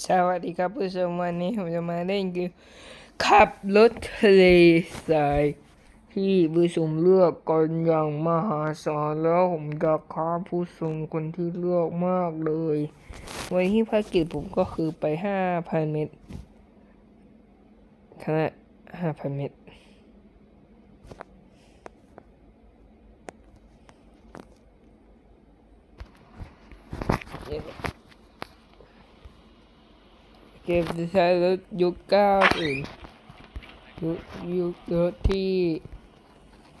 สวัสดีครับผู้ชมวันนี้ผมจะมาเล่นเกมขับรถทะเลสายที่ผู้ชมเลือกกันอย่างมหาศาลแล้วผมจะฆ่าผู้ชมคนที่เลือกมากเลยวันที่ภารกิจผมก็คือไปห้าพันเมตรขนาดห้าพันเมตร เก มจะใช้รถยุคเก้าอื่นยุคยุครถที่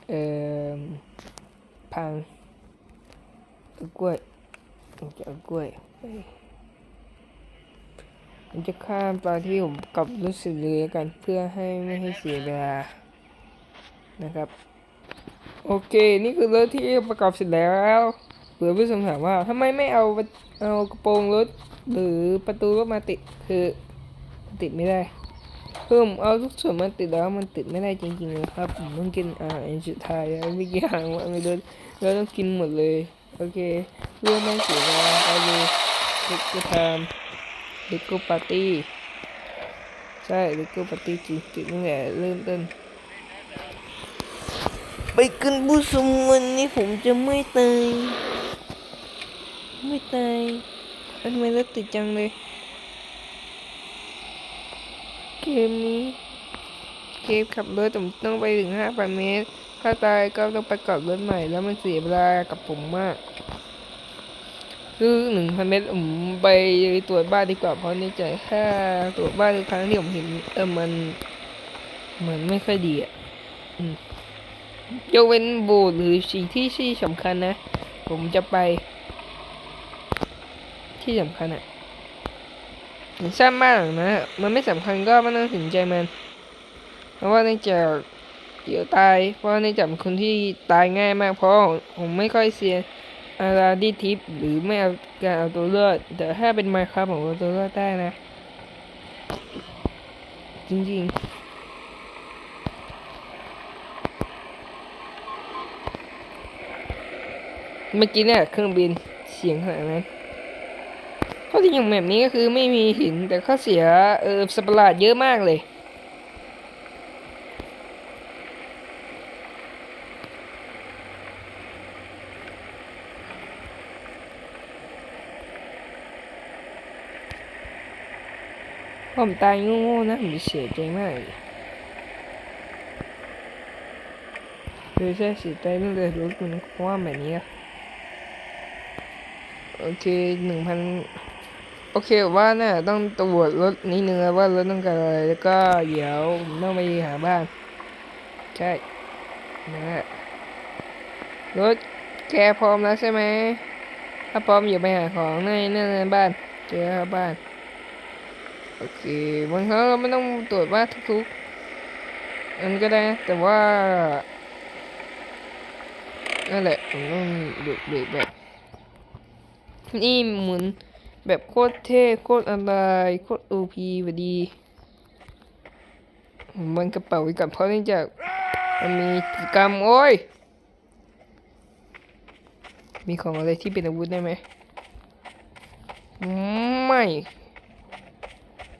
เอ่อพังกล้วยจะเอากล้วยผมจะข้ามตอนที่ผมกลับรถสีเหลือกันเพื่อให้ไม่ให้เสียเวลานะครับ โอเค นี่คือรถที่ประกอบเสร็จแล้วเผื่อผู้ชมถามว่าทำไมไม่เอาเอากระโปรงรถหรือประตูก็มาติดคือ ติดไม่ได้ เพิ่มเอาทุกส่วนมาติดแล้วมันติดไม่ได้จริงๆนะครับผมต้องกินอ่าอันสุดท้ายไม่กี่อย่างว่าไม่เดินเราต้องกินหมดเลย โอเคเรื่องไม่เสียเวลาไปเลยเล็กก็ทำเล็กก็ปาร์ตี้ใช่เล็กก็ปาร์ตี้จริงๆตั้งแต่เริ่มต้นไปกันผู้ชมวันนี้ผมจะไม่ตายไม่ตายทำไมรถติดจังเลย เกมนี้เกมขับรถผมต้องไปถึงห้าพันเมตร ถ้าตายก็ต้องไปกลับรถใหม่ แล้วมันเสียเวลากับผมมาก คือหนึ่งพันเมตรผมไปตรวจบ้านดีกว่าเพราะในใจแค่ตรวจบ้านทุกครั้งที่ผมเห็นเออมันเหมือนไม่ค่อยดีอะอืมยกเว้นโบสหรือสิ่งที่ที่สำคัญนะ ผมจะไป ที่สำคัญอะ สร้างบ้านหลังนะมันไม่สำคัญก็ไม่ต้องสนใจมัน เพราะว่าเนื่องจากเดี๋ยวตาย เพราะว่าเนื่องจากคนที่ตายง่ายมาก เพราะผมไม่ค่อยเสียอาราดีทิปหรือไม่เอาการเอาตัวเลือดแต่ถ้าเป็นไมค์ครับผมเอาตัวเลือดได้นะ จริงๆเมื่อกี้เนี่ยเครื่องบินเสียงขนาดนั้น ข้อที่อย่างแบบนี้ก็คือไม่มีหินแต่ข้อเสียเออสัตว์ปราดเยอะมากเลยผมตายโง่ๆนะผมเสียใจมากเลยคือแค่เสียใจตั้งแต่รถมันคว่ำแบบนี้โอเคหนึ่งพัน โอเคว่าน่ะต้องตรวจรถนิดนึงว่ารถต้องการอะไรแล้วก็เดี๋ยวต้องไปหาบ้านใช่นะฮะรถแกพร้อมแล้วใช่ไหมถ้าพร้อมอย่าไปหาของในนั่นในบ้านเจอครับบ้านโอเคบางครั้งเราไม่ต้องตรวจว่าทุกๆอันก็ได้ แต่ว่านั่นแหละผมต้องหยุดเบรกแบบนี่หมุน แบบโคตรเท่โคตรอะไรโคตรโอพีพอดีมันกระเป๋าไว้ก่อนเพราะเนื่องจากมันมีกิจกรรมโอ้ย มีของอะไรที่เป็นอาวุธได้ไหมไม่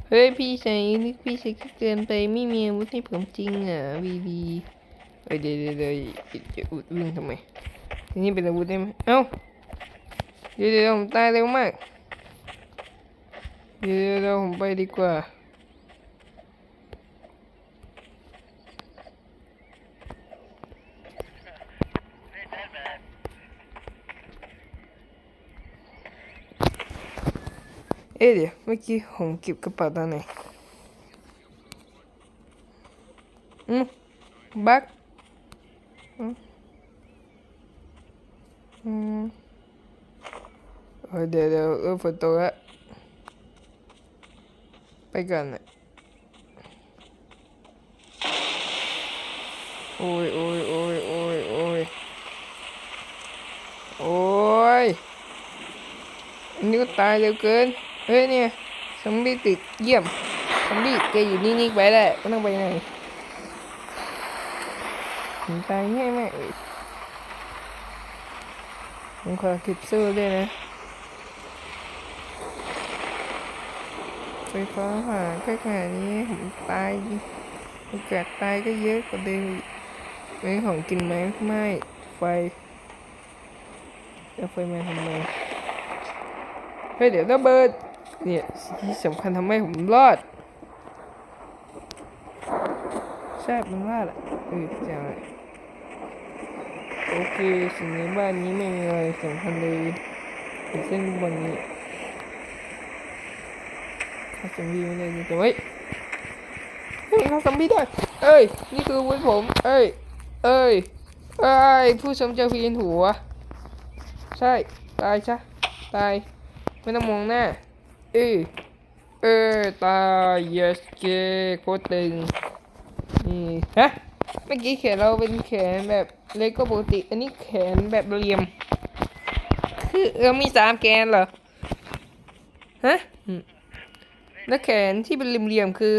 เฮ้ยพี่ใส่นี่พี่ใส่เกินไปไม่มีอาวุธให้ผมจริงอะวีวีเอ้ยเดี๋ยวเดี๋ยวเดี๋ยวจะอุดวิ่งทำไมทีนี้เป็นอาวุธได้ไหมเอ้าเดี๋ยวเดี๋ยวผมตายเร็วมาก เดี๋ยวเดี๋ยวเดี๋ยวผมไปดีกว่า เอ๊ะเดี๋ยวเมื่อกี้ผมเก็บกระเป๋าตอนไหนอืมบักอืมอืมเออเดี๋ยวเดี๋ยวเออฝนตกแล้ว ไปกันน่ะโอ้ยโอ้ยโอ้ยโอ้ยโอ้ยโอ้ยอันนี้ก็ตายเร็วเกิน เฮ้ยเนี่ยซอมบี้ติดเยี่ยมซอมบี้แกอยู่นิ่งๆไปได้ไม่ต้องไปไหนผมตายง่ายมากเลยผมขอเก็บเสื้อด้วยนะ ไฟฟ้าผ่ากล้ขนาดนี้ผมตายโอกาสตายก็เยอะกว่าเดิมอีกไม่ของกินไหมไม่ไฟเอาไฟมาทำไมเฮ้ยเดี๋ยวระเบิดเนี่ยสิ่งที่สำคัญทำให้ผมรอดใช่มันรอดอะเออจังเลยโอเคสิ่งในบ้านนี้ไม่มีอะไรสำคัญเลยมีเส้นบนนี้ ฆ่าซอมบี้ไม่ได้ยิงแต่เว้ยเฮ้ยฆ่าซอมบี้ได้เอ้ย นี่คือวุธผม เอ้ย เอ้ย เอ้ย ผู้ชมจะพีนหัว ใช่ ตายซะตาย ไม่ต้องมองหน้า เออเออ ตาย yes เกโคตรตึงนี่ฮะ เมื่อกี้แขนเราเป็นแขนแบบเล็กก็ปกติ อันนี้แขนแบบเหลี่ยม คือเออมีสามแกนเหรอ ฮะ แล้วแขนที่เป็นเหลี่ยมๆคือ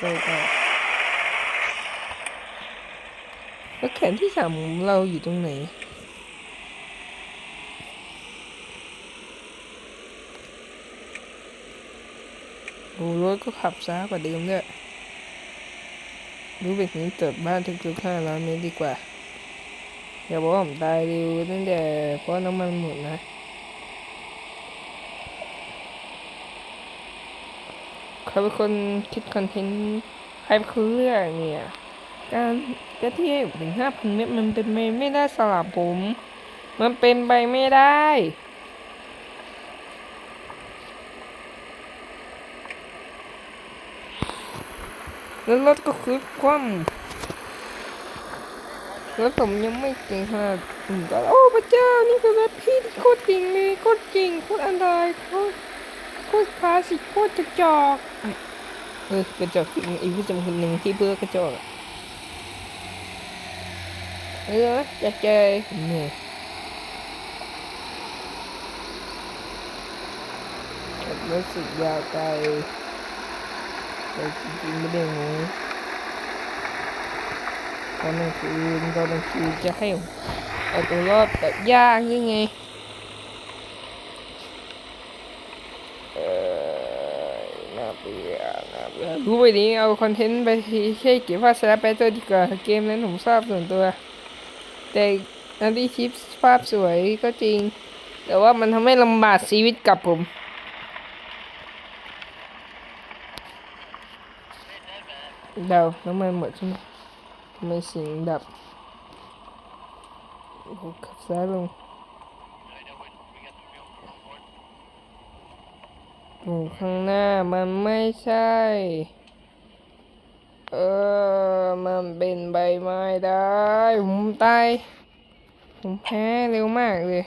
ไปต่อแล้วแขนที่สามเราอยู่ตรงไหน โอ้รถก็ขับช้ากว่าเดิมด้วยรู้แบบนี้เติบบ้านทุกๆห้าร้อยเมตรดีกว่า อย่าบอกว่าผมตายเร็วตั้งแต่เพราะน้ำมันหมดนะใครเป็นคนคิดคอนเทนต์ใครเป็นคนเลือกเนี่ยการกระเทียมถึงห้าพันเมตรมันเป็นไปไม่ได้สลับผม มันเป็นไปไม่ได้แล้วรถก็คือคว่ำ แล้วผมยังไม่เก่งขนาดผมก็โอ้พระเจ้านี่คือรถพี่ที่โคตรจริงเลยโคตรจริงโคตรอันตรายโคตรโคตรคลาสสิกโคตรกระจอกเออกระจอกจริงอ้ผู้จำคนหนึ่งที่เพื่อกระจอกเออจะเจอเนี่ยรู้สึกยาวไกลแต่จริงๆไม่ได้งู ตอนกลางคืนตอนกลางคืนจะให้เอาตัวรอดแบบยากยังไงเออน่าเบื่อน่าเบื่อรู้ไปนี้เอาคอนเทนต์ไปแค่เก็บภาพสแลปไปตัวดีกว่าเกมนั้นผมทราบส่วนตัว แต่อันที่ชิปภาพสวยก็จริง แต่ว่ามันทำให้ลำบากชีวิตกับผมเดาน้ำมันหมดใช่ไหม ไมเสียงดับโอ้โหขับซ้ายลงข้างหน้ามันไม่ใช่ เออ มันเป็นใบไม้ได้ ผมตาย ผมแพ้เร็วมากเลย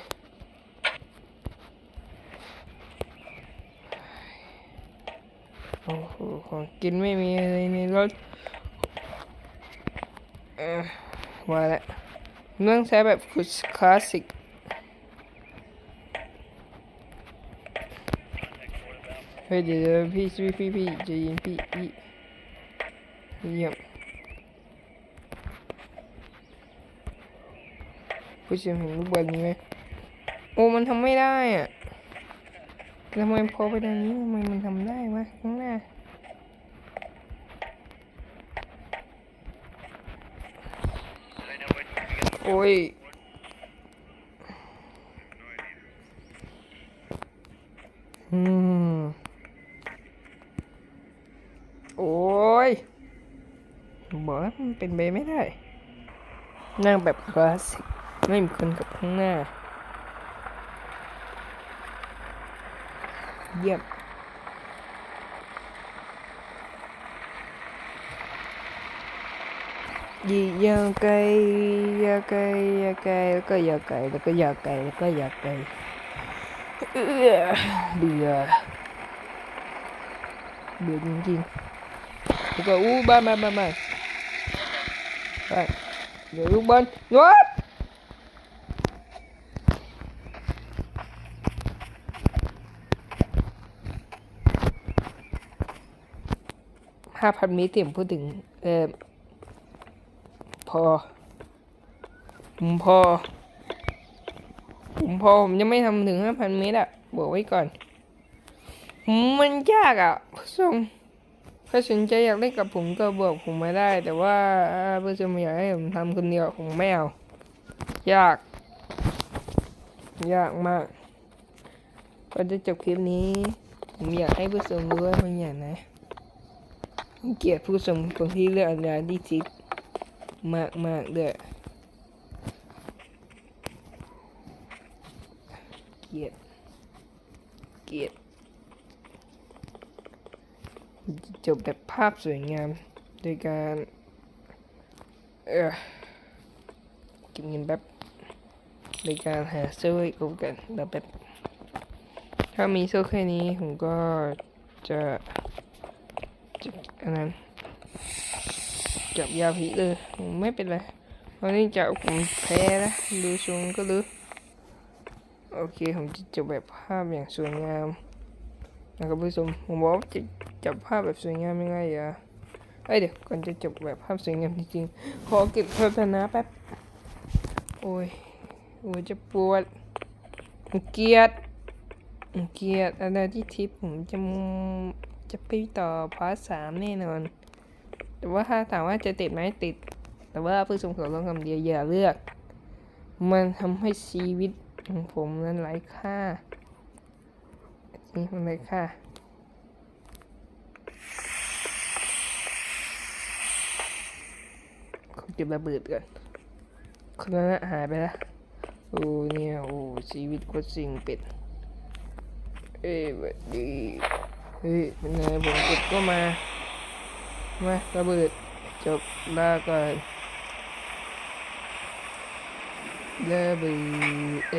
โอ้โหของกินไม่มีอะไรในรถ มาแล้วเรื่องใช้แบบคลาสสิกเฮ้ยเดี๋ยวพี่พี่พี่พี่จะยินพี่พี่เยี่ยมผู้ชมเห็นลูกบอลนี้ไหมโอ้มันทำไม่ได้อะทำไมพอไปทางนี้ทำไมมันทำได้วะข้างหน้า โอ้ย อืม โอ้ยบอกแล้วมันเป็นไปไม่ได้ นั่งแบบคลาสสิก ไม่มีคนกับข้างหน้า เยี่ยม ยียาไกลยาไกลยาไกลแล้วก็ยาไกลแล้วก็ยาไกลแล้วก็ยาไกลเบื่อเบื่อจริงๆแล้วก็อู้บ้านบ้านบ้านบ้าไปเดี๋ยวลูกบอลงดห้าพันเมตรเต็มพูดถึงเออ พอ ผมพอ ผมพอผมยังไม่ทำถึงห้าพันเมตรอะบอกไว้ก่อน มันยากอะผู้ชมถ้าสนใจอยากเล่นกับผมก็บอกผมมาได้ แต่ว่าผู้ชมอยากให้ผมทำคนเดียวผมไม่เอายาก ยากมาก ก็จะจบคลิปนี้ ผมอยากให้ผู้ชมรู้ว่าบางอย่างนะ เกียดผู้ชมคนที่เลือกอันดาที่ทิป มากมากๆด้วยเกียดเกียดจบแบบภาพสวยงามโดยการ เออเก็บเงินแบบโดยการหาเสื้อให้กูกันแล้วแบบถ้ามีเสื้อแค่นี้ผมก็จะจะอันนั้น จับยาพิษเลยไม่เป็นไรเพราะนี่จะผมแพ้นะดูทรงก็รู้โอเคผมจะจบแบบภาพอย่างสวยงามนะครับผู้ชมผมบอกว่าจะจับภาพแบบสวยงามยังไงอะเอ้ยเดี๋ยวก่อนจะจบแบบภาพสวยงามจริงๆขอเก็บโฆษณาแป๊บโอ้ยโอ้ยจะปวดเกียดเกียรติอะไรที่ทิปผมจะจะไปต่อพาร์ทสามแน่นอน แต่ว่าถ้าถามว่าจะติดไหมติด แต่ว่าผู้ชมขอร้องคำเดียวอย่าเลือก มันทำให้ชีวิตของผมนั้นไร้ค่านี่มันไร้ค่าเขาเก็บระเบิดก่อนคนนั้นน่ะหายไปแล้วโอ้เนี่ยโอ้ชีวิตก็สิ่งเป็ดเอ้ยดีเฮ้ยเป็นไงผมกดก็มา มาระเบิดจบลาก่อนระเบิดเอ